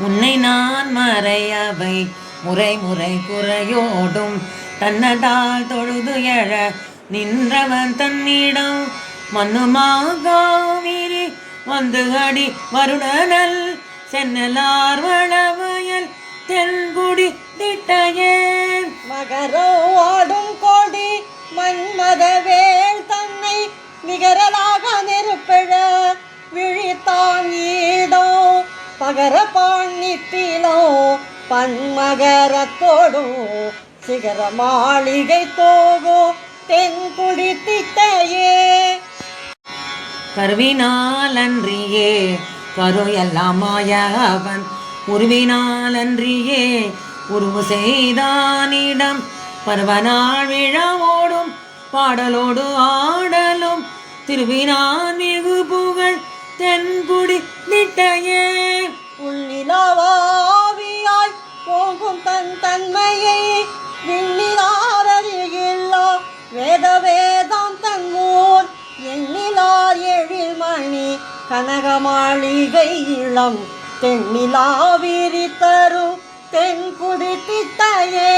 உன்னை நான் மறையவை. முறை முறை குறையோடும் தன்னதால் தொழுது எழ நின்றவன் தன்னிடம் மண்ணுமாகாவிரி வந்து அடி வருடனல் சென்னலார் வளவயல் தென்குடி திட்டையேன். மகர மகர பாணித்திலோ பன்மகரத்தோடும் சிகர மாளிகை தோகோ தென்குடி திட்டையே கருவினாலன்றியே கரு எல்லாம் மாய அவன் உருவினாலன்றியே உருவு செய்தானிடம் பருவநாள் விழாவோடும் பாடலோடு ஆடலும். திருவினான் மிகு புகழ் தென்குடி நிட்டையே உள்ளிலாவியாய் போகும் தன் தன்மையை விண்ணிலாரறிகில்லா வேத வேதாம் தன்மூர் எண்ணிலார் எழில் மணி கனக மாளிகை இளம். தென்னிலாவிரி விரித்தரு தென்குடி தித்தையே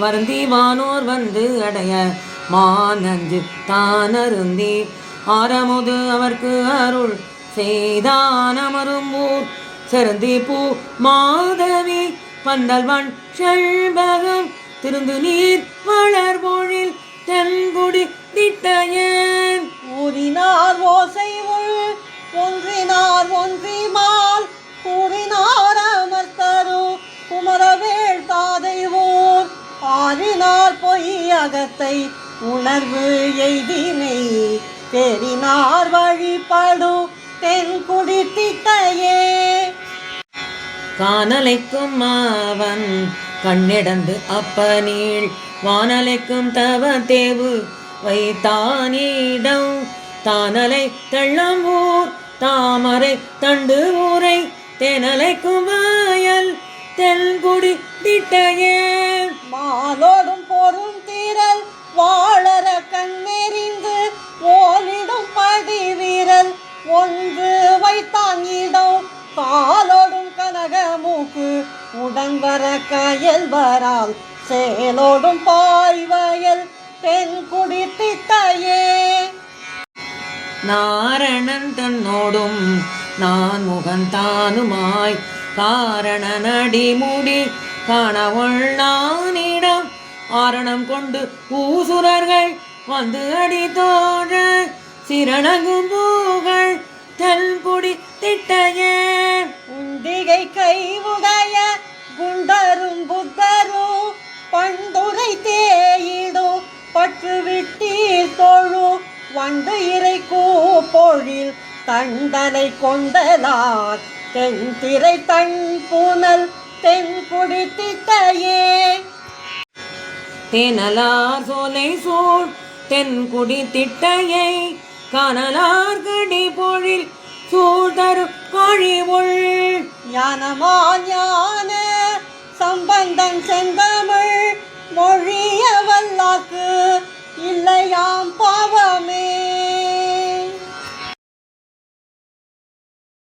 வருந்தி வானோர் வந்து அடைய மானஞ்சு தானருந்தி. ஆரமுது அவர்க்கு அருள் செய்தான் அமரும் செருந்தி பூ மாதவி பந்தல்வன் செல்வகம் திருந்து நீர் வளர் பொழில் தென்குடி திட்டையன். ஊதினார் ஓசை உள் ஒன்றினார் ஒன்றிமால் கூறினார் அமர்த்தரு குமரவேள் தாதை ஊர். ஆறினார் பொய் அகத்தை உணர்வு எய்தினை தெரினார் வழிபடும் தென்குடி திட்டையே காணலைக்கும் மாவன் கண்ணிடந்து அப்பனீள் வானலைக்கும் தவ தேவு வைத்தானிடம். தானலை தெள்ளம் ஊர் தாமரை தண்டு ஊரை. தெனலைக்கும் வயல் தென்குடி திட்டையே ஒன்று வைத்தான் இடம் காலோடும் கனக மூக்கு உடன் வர கயல் வரால் சேலோடும் பாய்வயல் தென்குடி திட்டையே. நாரணன் தன்னோடும் நான் முகந்தானுமாய் காரண நடிமுடி கணவள் நானிடம் ஆரணம் கொண்டு பூசுரர்கள் வந்து அடி தோழ சிரணகும் புகழ் தெல்குடி திட்டைய. உண்டிகை கைவுடைய குண்டரும் புத்தரும் பண்டுரை தேயிடும். பற்று விட்டி தொழு வந்து இறை கூப்பொழில் தண்டனை கொண்டலார் தென்திரை தன் புனல் தென்குடி திட்டையே. தேனலார் சோலை சூழ் தென்குடி திட்டையை. கனலார்கடி பொழில் சூழ்தரு கொழிவுள். ஞானமா ஞான சம்பந்தன் செந்தமிழ் மொழி